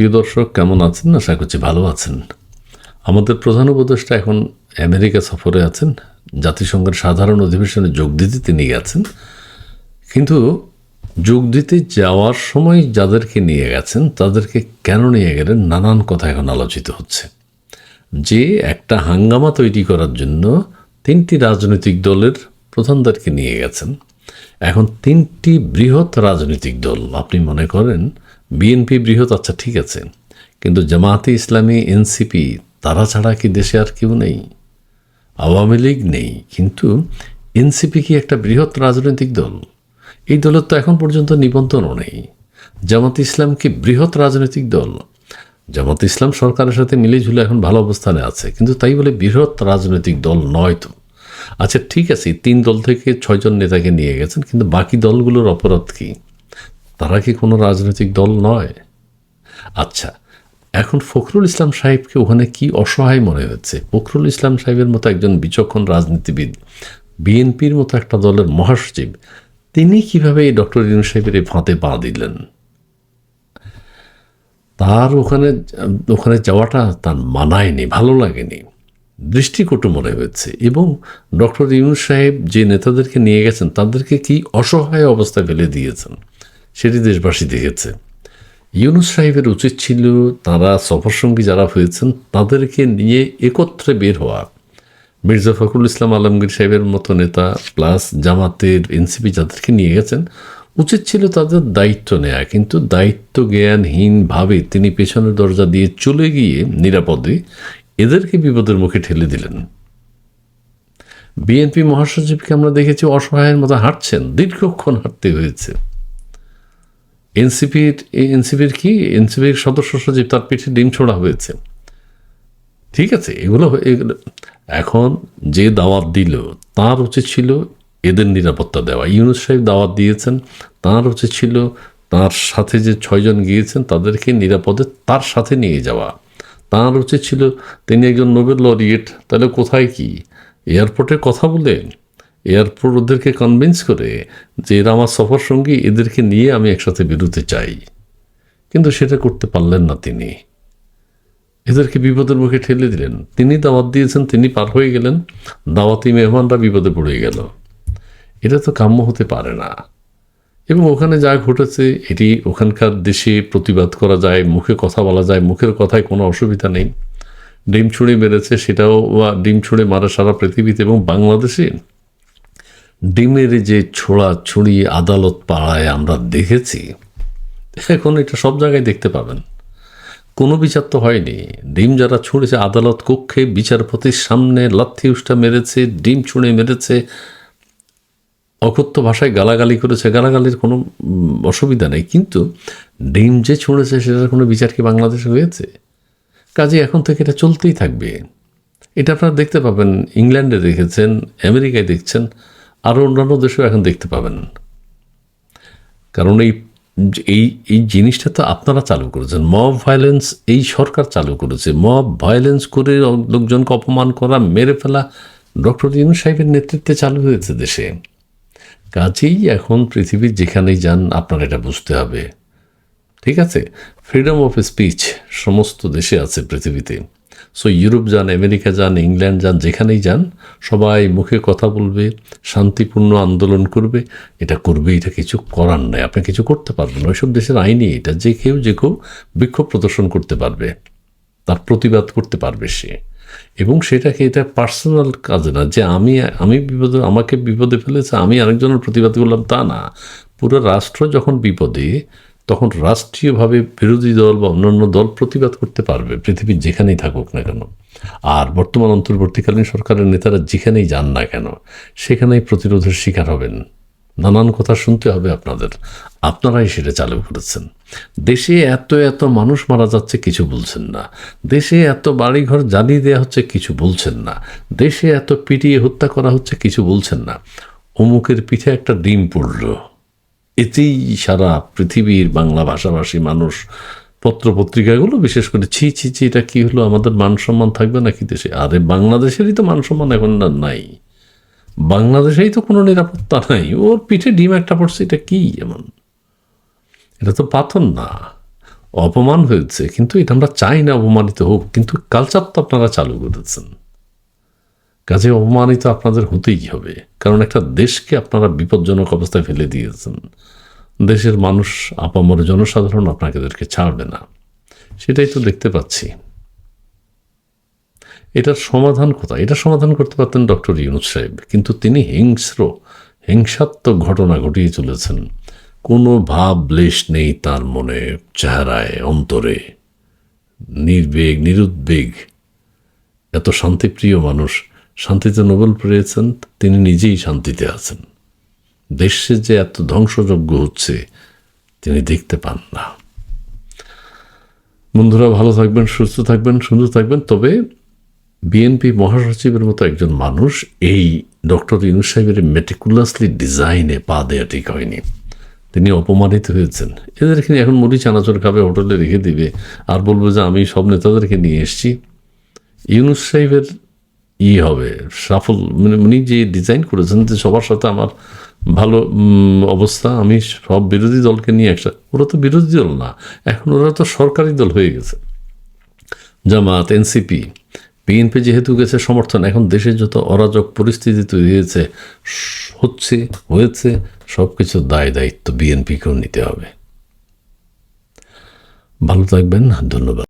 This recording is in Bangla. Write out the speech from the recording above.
প্রিয় দর্শক, কেমন আছেন? আশা করছি ভালো আছেন। আমাদের প্রধান উপদেষ্টা এখন আমেরিকা সফরে আছেন। জাতিসংঘের সাধারণ অধিবেশনে যোগ দিতে তিনি গেছেন। কিন্তু যোগ দিতে যাওয়ার সময় যাদেরকে নিয়ে গেছেন, তাদেরকে কেন নিয়ে গেলেন? নানান কথা এখন আলোচিত হচ্ছে। যে একটা হাঙ্গামা তৈরি করার জন্য তিনটি রাজনৈতিক দলের প্রধানদেরকে নিয়ে গেছেন। এখন তিনটি বৃহৎ রাজনৈতিক দল, আপনি মনে করেন বিএনপি বৃহৎ আচ্ছা ঠিক আছে। কিন্তু জামাতে ইসলামী, এনসিপি, তারা ছাড়া কি দেশে আর কেউ নেই? আওয়ামী লীগ নেই। কিন্তু এনসিপি কি একটা বৃহৎ রাজনৈতিক দল? এই দলের তো এখন পর্যন্ত নিবন্ধনও নেই। জামাত ইসলাম কি বৃহৎ রাজনৈতিক দল? জামাত ইসলাম সরকারের সাথে মিলেঝুলে এখন ভালো অবস্থানে আছে। কিন্তু তাই বলে বৃহৎ রাজনৈতিক দল নয় তো। আচ্ছা ঠিক আছে তিন দল থেকে ছয়জন নেতাকে নিয়ে গেছেন, কিন্তু বাকি দলগুলোর অপরাধ কি? তারা কি কোনো রাজনৈতিক দল নয়? আচ্ছা এখন ফখরুল ইসলাম সাহেবকে ওখানে কি অসহায় মনে হচ্ছে? ফখরুল ইসলাম সাহেবের মতো একজন বিচক্ষণ রাজনীতিবিদ, বিএনপির মতো একটা দলের মহাসচিব, তিনি কীভাবে এই ডক্টর ইউনুস সাহেবের এই ফাঁদে পা দিলেন? তার ওখানে ওখানে যাওয়াটা তার মানায়নি, ভালো লাগেনি। দৃষ্টিকটু মনে হয়েছে। এবং ডক্টর ইউনুস সাহেব যে নেতাদেরকে নিয়ে গেছেন, তাদেরকে কি অসহায় অবস্থায় ফেলে দিয়েছেন? সেটি দেশবাসী দেখেছে। ইউনুস সাহেবের উচিত ছিল তারা সফরসঙ্গী যারা হয়েছেন তাদেরকে নিয়ে একত্রে বের হওয়া। মির্জা ফখরুল ইসলাম আলমগীর সাহেবের মতো নেতা প্লাস জামাতের এনসিপি যাদেরকে নিয়ে গেছেন, উচিত ছিল তাদের দায়িত্ব নেয়া। কিন্তু দায়িত্ব জ্ঞানহীনভাবে তিনি পেছনের দরজা দিয়ে চলে গিয়ে নিরাপদে এদেরকে বিপদের মুখে ঠেলে দিলেন। বিএনপি মহাসচিবকে আমরা দেখেছি অসহায়ের মতো হাঁটছেন, দীর্ঘক্ষণ হাঁটতে হয়েছে। এনসিপির এনসিপির কি? এনসিপির সদস্য সচিব, তার পিঠে ডিম ছোড়া হয়েছে। ঠিক আছে, এগুলো এখন যে দাওয়াত দিল, তার উচিত ছিল এদের নিরাপত্তা দেওয়া। ইউনুস সাহেব দাওয়াত দিয়েছেন, তার উচিত ছিল তার সাথে যে ছয়জন গিয়েছেন, তাদেরকে নিরাপদে তার সাথে নিয়ে যাওয়া। তার উচিত ছিল তিনি একজন নোবেল লরিয়েট, তাহলে কোথায় কি? এয়ারপোর্টে কথা বলে এয়ারপোর্ট ওদেরকে কনভিন্স করে যে এরা আমার সফর সঙ্গী, এদেরকে নিয়ে আমি একসাথে বেরোতে চাই। কিন্তু সেটা করতে পারলেন না তিনি। এদেরকে বিপদের মুখে ঠেলে দিলেন। তিনি দাওয়াত দিয়েছেন, তিনি পার হয়ে গেলেন। দাওয়াতি মেহমানরা বিপদে পড়ে গেল। এটা তো কাম্য হতে পারে না। এবং ওখানে যা ঘটেছে, এটি ওখানকার দেশে প্রতিবাদ করা যায়, মুখে কথা বলা যায়, মুখের কথায় কোনো অসুবিধা নেই। ডিম ছুঁড়ে মেরেছে, সেটাও ডিম ছুঁড়ে মারা সারা পৃথিবীতে এবং বাংলাদেশে ডিমের যে ছোড়া ছুড়ি আদালত পাড়ায় আমরা দেখেছি, এখন এটা সব জায়গায় দেখতে পাবেন। কোনো বিচার তো হয়নি। ডিম যারা ছুঁড়েছে আদালত কক্ষে, বিচারপতির সামনে লাথি উষ্টা মেরেছে, ডিম ছুঁড়ে মেরেছে, অকথ্য ভাষায় গালাগালি করেছে, গালাগালির কোনো অসুবিধা নেই। কিন্তু ডিম যে ছুঁড়েছে সেটার কোনো বিচার কি বাংলাদেশে হয়েছে? কাজে এখন থেকে এটা চলতেই থাকবে। এটা আপনারা দেখতে পাবেন, ইংল্যান্ডে দেখেছেন, আমেরিকায় দেখছেন আরও অন্যান্য দেশেও এখন দেখতে পাবেন। কারণ এই এই এই জিনিসটা তো আপনারা চালু করেছেন। মব ভায়োলেন্স এই সরকার চালু করেছে। মব ভায়োলেন্স করে লোকজনকে অপমান করা, মেরে ফেলা ডক্টর ইউনুস সাহেবের নেতৃত্বে চালু হয়েছে দেশে। কাজেই এখন পৃথিবীর যেখানেই যান, আপনার এটা বুঝতে হবে। ঠিক আছে? ফ্রিডম অফ স্পিচ সমস্ত দেশে আছে পৃথিবীতে। সো ইউরোপ যান আমেরিকা যান ইংল্যান্ড যান, যেখানেই যান, সবাই মুখে কথা বলবে, শান্তিপূর্ণ আন্দোলন করবে। এটা করবে, এটা কিছু করার নাই আপনি কিছু করতে পারবেন ওইসব দেশের আইনই এটা। যে কেউ যে কেউ বিক্ষোভ প্রদর্শন করতে পারবে। তার প্রতিবাদ করতে পারবে সে। এবং সেটাকে এটা পার্সোনাল কাজ না। যে আমি আমি বিপদে, আমাকে বিপদে ফেলেছে, আমি আরেকজনের প্রতিবাদ করলাম, তা না। পুরো রাষ্ট্র যখন বিপদে তখন রাষ্ট্রীয়ভাবে বিরোধী দল বা অন্যান্য দল প্রতিবাদ করতে পারবে পৃথিবীর যেখানেই থাকুক না কেন। আর বর্তমান অন্তর্বর্তীকালীন সরকারের নেতারা যেখানেই যান না কেন, সেখানেই প্রতিরোধের শিকার হবেন। নানান কথা শুনতে হবে আপনাদের। আপনারাই সেটা চালু করেছেন। দেশে এত এত মানুষ মারা যাচ্ছে, কিছু বলছেন না। দেশে এত বাড়িঘর জ্বালিয়ে দেওয়া হচ্ছে, কিছু বলছেন না। দেশে এত পিটিয়ে হত্যা করা হচ্ছে, কিছু বলছেন না। অমুকের পিঠে একটা ডিম পড়ল। এতেই সারা পৃথিবীর বাংলা ভাষাভাষী মানুষ পত্রপত্রিকাগুলো, বিশেষ করে ছি ছি ছি, এটা কি হলো? আমাদের মান সম্মান থাকবে নাকি দেশে? আরে বাংলাদেশেরই তো মান সম্মান এখন না নাই। বাংলাদেশেই তো কোনো নিরাপত্তা নাই। ওর পিঠে ডিম একটা পড়ছে, এটা কি এমন? এটা তো পাথর না। অপমান হয়েছে, কিন্তু এটা আমরা চাই না অপমানিত হোক, কিন্তু কালচার তো আপনারা চালু করেছেন। কাজে অপমানিত আপনাদের হতেই হবে। কারণ একটা দেশকে আপনারা বিপজ্জনক অবস্থায় ফেলে দিয়েছেন। দেশের মানুষ আপামর জনসাধারণ আপনাদেরকে ছাড়বে না। সেটাই তো দেখতে পাচ্ছি। এটার সমাধান কোথায়? এটা সমাধান করতে পারতেন ডক্টর ইউনুস সাহেব। কিন্তু তিনি হিংস্র, হিংসাত্মক ঘটনা ঘটিয়ে চলেছেন। কোনো ভাব, লেশ নেই তার মনে, চেহারায়, অন্তরে। নির্বেগ, নিরুদ্বেগ। এত শান্তিপ্রিয় মানুষ শান্তিতে নোবেল পেয়েছেন, তিনি নিজেই শান্তিতে আছেন। দেশে যে এত ধ্বংসযজ্ঞ হচ্ছে, তিনি দেখতে পান না। বন্ধুরা, ভালো থাকবেন, সুস্থ থাকবেন, সুন্দর থাকবেন, তবে বিএনপি মহাসচিবের মতো একজন মানুষ এই ডক্টর ইউনুস সাহেবের মেটিকুলাসলি ডিজাইনে পা দেওয়া ঠিক হয়নি। তিনি অপমানিত হয়েছেন। এদেরকে নিয়ে এখন মুড়ি চানাচুর খাবে, হোটেলে রেখে দিবে, আর বলব যে, আমি সব নেতাদেরকে নিয়ে এসেছি। ইউনুস সাহেবের ই হবে। সাফল মানে উনি যে ডিজাইন করেছেন যে সবার সাথে আমার ভালো অবস্থা, আমি সব বিরোধী দলকে নিয়ে একটা ওরা তো বিরোধী দল না। এখন ওরা তো সরকারি দল হয়ে গেছে। জামাত, এনসিপি, বিএনপি যেহেতু গেছে সমর্থন, এখন দেশে যত অরাজক পরিস্থিতি তৈরি হয়েছে, হচ্ছে, হয়েছে সব কিছু দায় দায়িত্ব বিএনপিকেও নিতে হবে। ভালো থাকবেন, ধন্যবাদ।